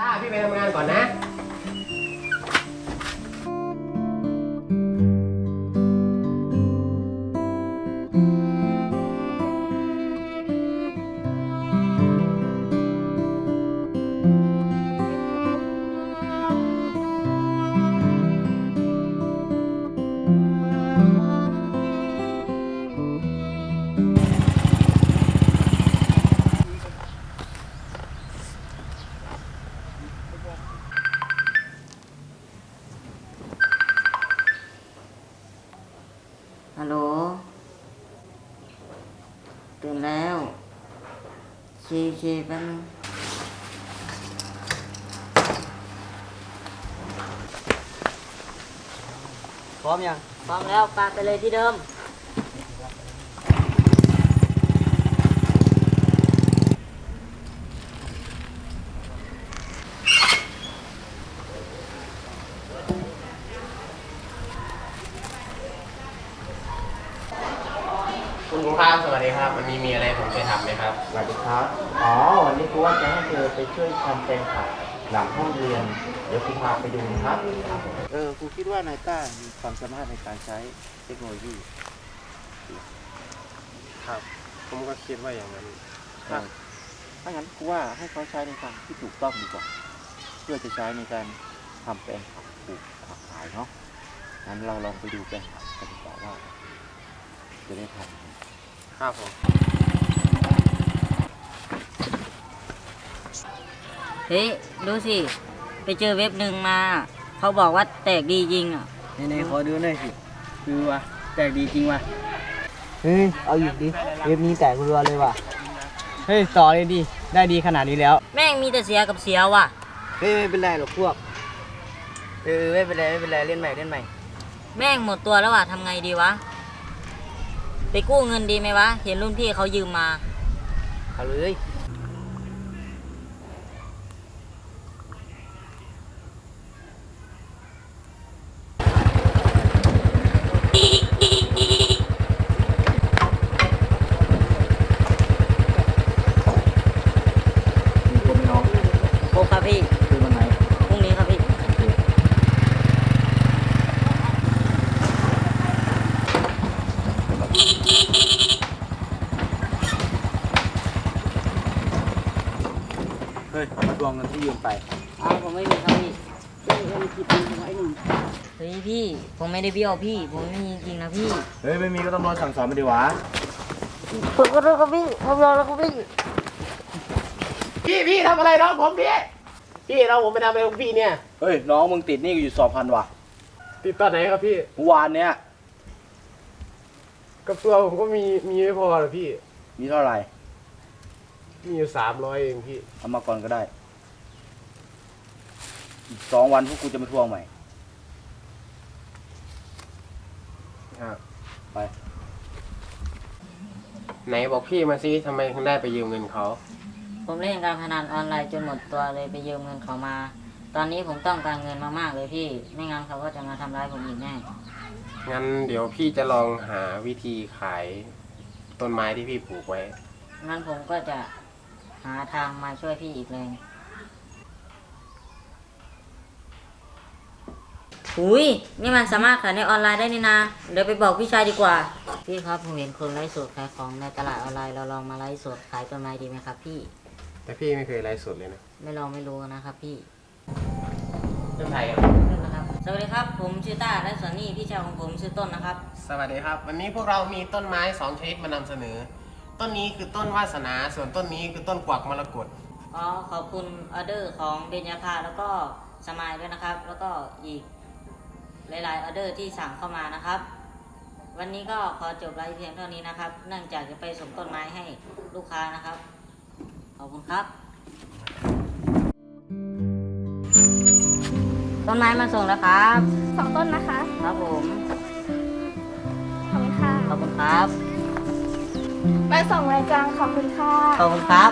ต้าพี่ไปทำงานก่อนนะ ตื่นแล้วเคเคแป๊บนึงพร้อมยังพร้อมแล้วปาไปเลยที่เดิม คุณครูครับสวัสดีครับวันนี้มีอะไรผมช่วยทำไหมครับ สวัสดีครับ อ๋อ วันนี้ครูว่าจะให้เธอไปช่วยทำแปลงผักหลังห้องเรียน เดี๋ยวครูพาไปดูนะครับ เออ ครูคิดว่านายต้ามีความสามารถในการใช้เทคโนโลยี ครับ ผมก็คิดว่าอย่างนั้นเออถ้างั้นครูว่าให้เขาใช้ในทางที่ถูกต้องดีกว่า เพื่อจะใช้ในการทำแปลงผักปลูกผักขายเนาะ งั้นเราลองไปดูแปลงผักกันดีกว่าว่า จะได้ทำยังไง ครับผมเฮ้ยดูสิ ไปเจอเว็บหนึ่งมา เขาบอกว่าแตกดีจริงอะไหนๆขอดูหน่อยสิคือว่ะแตกดีจริงว่ะเฮ้ย เอาอีกดิ เว็บนี้แตกรัวเลยว่ะ เฮ้ยต่อเลยดิ ได้ดีขนาดนี้แล้ว แม่งมีแต่เสียกับเสียว่ะ เฮ้ยไม่เป็นไรหรอกพวก เออไม่เป็นไรไม่เป็นไรเล่นใหม่เล่นใหม่ แม่งหมดตัวแล้วว่ะทำไงดีวะ ไปกู้เงินดีไหมวะ เห็นรุ่นพี่เขายืมมา เอาเลย มีคนไหมน้อง โอครับพี่ คือวันไหน พรุ่งนี้ครับพี่ เฮ้ยมาทวงเงินที่ยืมไปอ้าวผมไม่มีครับพี่เฮ้ยพี่ ผมไม่ได้เบี้ยวพี่ ผมไม่มีจริงๆนะพี่ เฮ้ยไม่มีก็ต้องโดนสั่งสอนไปดีวะผมก็รู้ครับพี่ผมยอมแล้วครับพี่ พี่พี่ทำอะไรน้องผมพี่ พี่เราผมไปทำอะไรของพี่เนี่ย เฮ้ยน้องมึงติดหนี่อยู่สองพันว่ะติดตอนไหนครับพี่เมื่อวานเนี้ยกับตัวผมก็มีมีไม่พอหรอพี่ มีเท่าไหร่ มีอยู่สามร้อยเองพี่ เอามาก่อนก็ได้ อีกสองวันพวกกูจะมาทวงใหม่ครับไป ไหนบอกพี่มาซิทำไมถึงได้ไปยืมเงินเขา ผมเล่นการพนันออนไลน์จนหมดตัวเลยไปยืมเงินเขามา ตอนนี้ผมต้องการเงินมากๆเลยพี่ ไม่งั้นเขาก็จะมาทำร้ายผมอีกแน่ งั้นเดี๋ยวพี่จะลองหาวิธีขายต้นไม้ที่พี่ปลูกไว้ งั้นผมก็จะ หาทางมาช่วยพี่อีกแรงหุยนี่มันสามารถขายในออนไลน์ได้นี่นะ เดี๋ยวไปบอกพี่ชายดีกว่า พี่ครับผมเห็นคนไลฟ์สดขายของในตลาดออนไลน์เราลองมาไลฟ์สดขายต้นไม้ดีไหมครับ พี่ แต่พี่ไม่เคยไลฟ์สดเลยนะ ไม่ลองไม่รู้นะครับ พี่เรื่องไทยครับเริ่มนะครับ สวัสดีครับ ผมชื่อต้าและส่วนนี้พี่ชายของผมชื่อต้นนะครับ สวัสดีครับ วันนี้พวกเรามีต้นไม้สองชนิดมานำเสนอ ต้นนี้คือต้นวาสนา ส่วนต้นนี้คือต้นกวักมรกตก็ขอบคุณออเดอร์ของเบญญาภาแล้วก็สมายด้วยนะครับ แล้วก็อีกหลายๆออเดอร์ที่สั่งเข้ามานะครับ วันนี้ก็ขอจบไลฟ์เพียงเท่านี้นะครับ เนื่องจากจะไปส่งต้นไม้ให้ลูกค้านะครับ ขอบคุณครับ ต้นไม้มาส่งแล้วครับ สองต้นนะคะ ครับผม ขอบคุณค่ะ ขอบคุณครับ มาส่งรายการขอบคุณค่ะ ขอบคุณครับ